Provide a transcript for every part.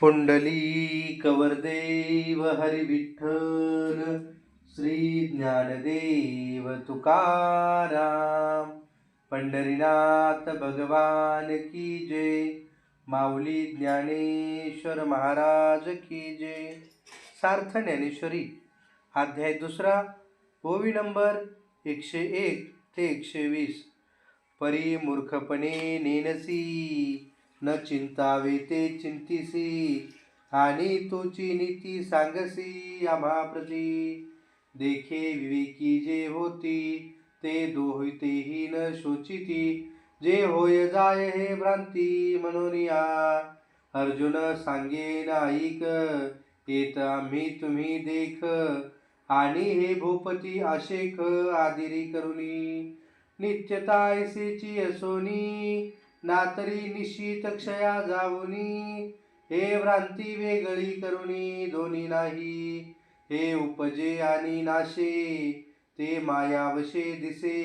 पुंडली कवरदेव हरी श्री ज्ञानदेव तुकाराम पंढरीनाथ भगवान की जय माऊली ज्ञानेश्वर महाराज की जय. सार्थ ज्ञानेश्वरी अध्याय दुसरा ओवी नंबर एकशे एक ते एकशे वीस. परी मूर्खपणे नेनसी न चिंतावे ते चिंतिसी. आणि तुची नीती सांगसी आम्हा प्रती देखे विवेकी जे होती ते दोहितेही न शोचिती. जे होय जाय हे भ्रांती म्हणूनया अर्जुन सांगे नाईक येत आम्ही तुम्ही देख. आणि हे भूपती आशेख आदिरी करुणी नित्यता ऐसेची असोनी. नातरी निश्चित क्षया जाऊनी. हे भ्रांती वेगळी करुणी दोन्ही नाही. हे उपजे आणि नाशे ते मायावशे दिसे.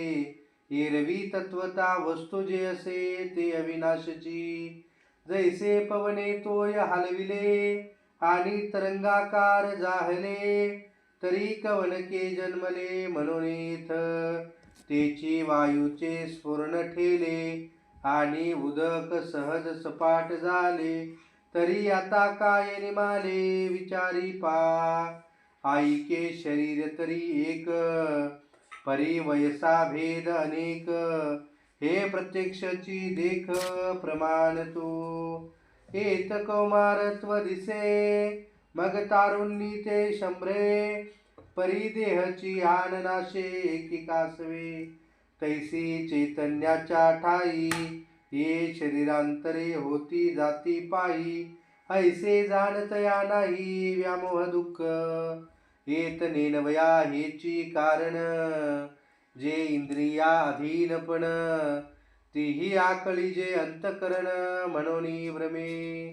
एरवी तत्वता वस्तू जे असे ते अविनाशची. जैसे पवने तोय हलविले आणि तरंगाकार जाहले तरी कवनके जन्मले म्हणून तेची वायूचे स्फुरण ठेले आणि उदक सहज सपाट झाले तरी आता काय निमाले विचारी पा. आईके शरीर तरी एक परी वयसा भेद अनेक. हे प्रत्यक्षची देख प्रमाण तू. येत कौमारत्व दिसे मग तारुणी ते शंभरे. परी देहची आननाशे एकिकासवे तैसी चैतन्याच्या ठाई ये शरीरांतरे होती जाती पायी. ऐसे जाणतया नाही व्यामोह दुःख येत नेनवया हेची कारण. जे इंद्रिया अधीनपण तीही आकळी जे अंतकरण म्हणून भ्रमे.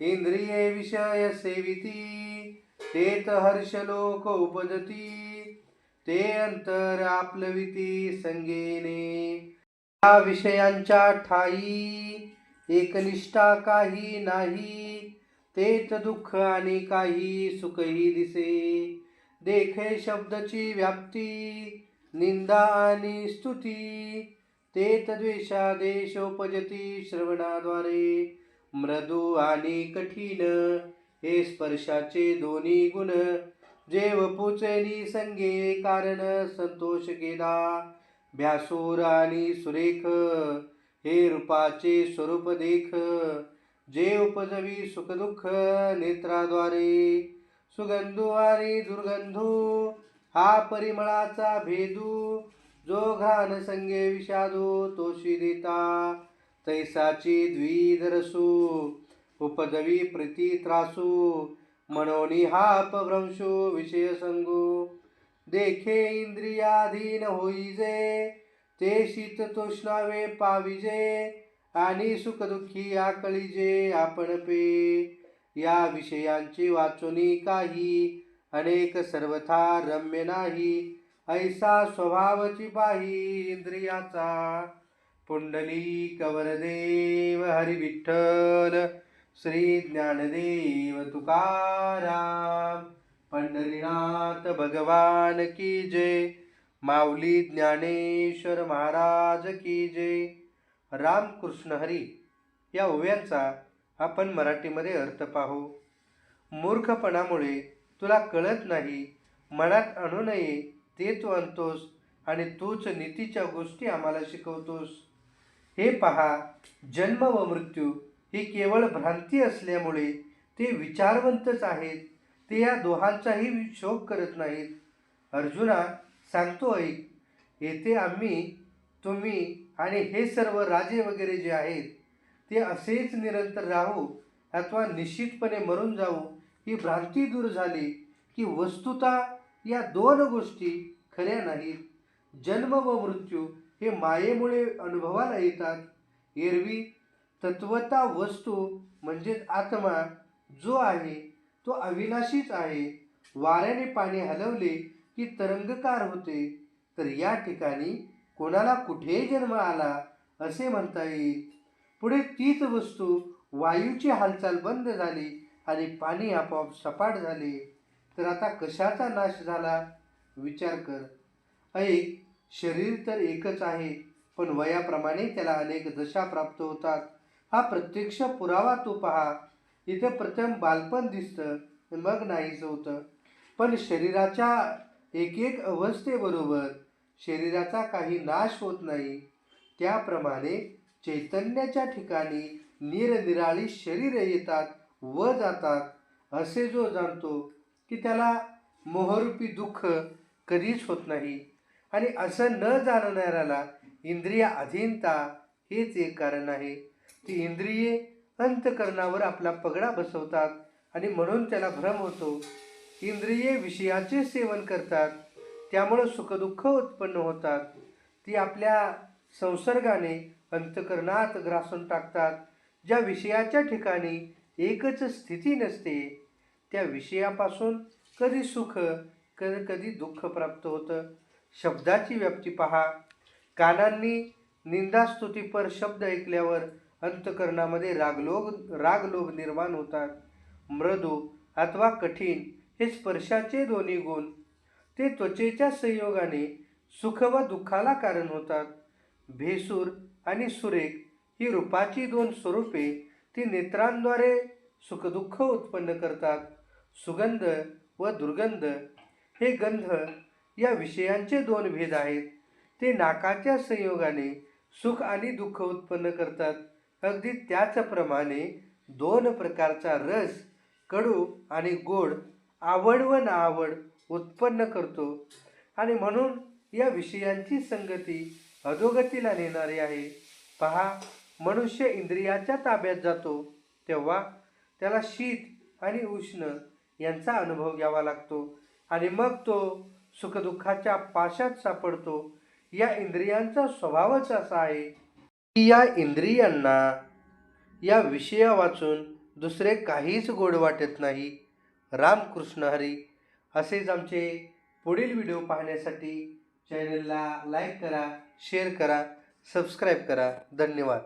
इंद्रिये विषय सेविती तेत हर्ष लोक उपजती. ते अंतर आपलविती संगेने. या विषयांच्या ठाई एकनिष्ठा काही नाही तेच दुःख आणि काही सुखही दिसे. देखे शब्दची व्याप्ती निंदा आणि स्तुती तेत द्वेषादेशोपजती श्रवणाद्वारे. मृदू आणि कठीण हे स्पर्शाचे दोन्ही गुण जेव पोचली संगे कारण संतोष गेला भ्यासूर आणि सुरेख हे रूपाचे स्वरूप देख. जे उपजवी सुखदुःख नेत्राद्वारे. सुगंधू आणि दुर्गंधू हा परिमळाचा भेदू. जो घाण संगे विषादू तोशी देता. तैसाची द्विधरसू उपजवी प्रीती त्रासू. मनोनी हा अपभ्रंशो विषय संगो देखे इंद्रियाधीन होईजे ते शीत तोष्णावे पाविजे आणि सुखदुःखी आकळीजे आपण पे। या विषयांची वाचोनी काही अनेक सर्वथा रम्य नाही ऐसा स्वभावची पाही इंद्रियाचा। पुंडली कवरदेव हरिविठ्ठल श्री ज्ञानदेव तुकाराम पंढरीनाथ भगवान की जय माऊली ज्ञानेश्वर महाराज की जय. रामकृष्ण हरी या ओव्यांचा आपण मराठीमध्ये अर्थ पाहू. मूर्खपणामुळे तुला कळत नाही मनात आणू नये ते तू आणतोस आणि तूच नीतीच्या गोष्टी आम्हाला शिकवतोस. हे पहा जन्म व मृत्यू ही केवळ भ्रांती असल्यामुळे ते विचारवंतच आहेत. ते या दोहांचाही शोक करत नाहीत. अर्जुना सांगतो ऐक येथे आम्ही तुम्ही आणि हे सर्व राजे वगैरे जे आहेत ते असेच निरंतर राहू अथवा निश्चितपणे मरून जाऊ. ही भ्रांती दूर झाली की वस्तुता या दोन गोष्टी खऱ्या नाहीत. जन्म व मृत्यू हे मायेमुळे अनुभवाला येतात. एरवी तत्वता वस्तू म्हणजेच आत्मा जो आहे तो अविनाशीच आहे. वाऱ्याने पाणी हलवले की तरंगकार होते. तर या ठिकाणी कोणाला कुठेही जन्म आला असे म्हणता येईल. पुढे तीच वस्तू वायूची हालचाल बंद झाली आणि पाणी आपोआप सपाट झाले. तर आता कशाचा नाश झाला? विचार कर. ऐक शरीर तर एकच आहे पण वयाप्रमाणे त्याला अनेक दशा प्राप्त होतात. हा प्रत्यक्ष पुरावा तू पहा. इथे प्रथम बालपण दिसतं मग नाहीच होतं. पण शरीराच्या एक एक अवस्थेबरोबर शरीराचा काही नाश होत नाही. त्याप्रमाणे चैतन्याच्या ठिकाणी निरनिराळी शरीर येतात व जातात. असे जो जाणतो की त्याला मोहरूपी दुःख कधीच होत नाही. आणि असं न जाणणाऱ्याला इंद्रिय अधीनता हेच एक कारण आहे. ती इंद्रिये अंतकरणावर आपला पगडा बसवतात आणि म्हणून त्याला भ्रम होतो. इंद्रिये विषयाचे सेवन करतात त्यामुळं सुखदुःख उत्पन्न होतात. ती आपल्या संसर्गाने अंतकरणात ग्रासून टाकतात ज्या विषयाच्या ठिकाणी एकच स्थिती नसते त्या विषयापासून कधी सुख कधी कधी दुःख प्राप्त होतं. शब्दाची व्याप्ती पहा. कानांनी निंदास्तुतीपर शब्द ऐकल्यावर अंतकरणामध्ये रागलोभ रागलोभ निर्माण होतात. मृदू अथवा कठीण हे स्पर्शाचे दोन्ही गुण ते त्वचेच्या संयोगाने सुख व दुःखाला कारण होतात. भेसूर आणि सुरेख ही रूपाची दोन स्वरूपे ती नेत्रांद्वारे सुखदुःख उत्पन्न करतात. सुगंध व दुर्गंध हे गंध या विषयांचे दोन भेद आहेत. ते नाकाच्या संयोगाने सुख आणि दुःख उत्पन्न करतात. अगदी त्याचप्रमाणे दोन प्रकारचा रस कडू आणि गोड आवड व नावड उत्पन्न करतो. आणि म्हणून या विषयांची संगती अधोगतीला नेणारी आहे. पहा मनुष्य इंद्रियाच्या ताब्यात जातो तेव्हा त्याला शीत आणि उष्ण यांचा अनुभव घ्यावा लागतो. आणि मग तो सुखदुःखाच्या पाशात सापडतो. या इंद्रियांचा स्वभावच असा आहे की या इंद्रियांना या विषया वाचून दुसरे काहीच गोड वाटत नाही. रामकृष्ण हरी असेच आमचे पुढील व्हिडिओ पाहण्यासाठी चॅनलला लाईक करा शेअर करा सबस्क्राईब करा. धन्यवाद.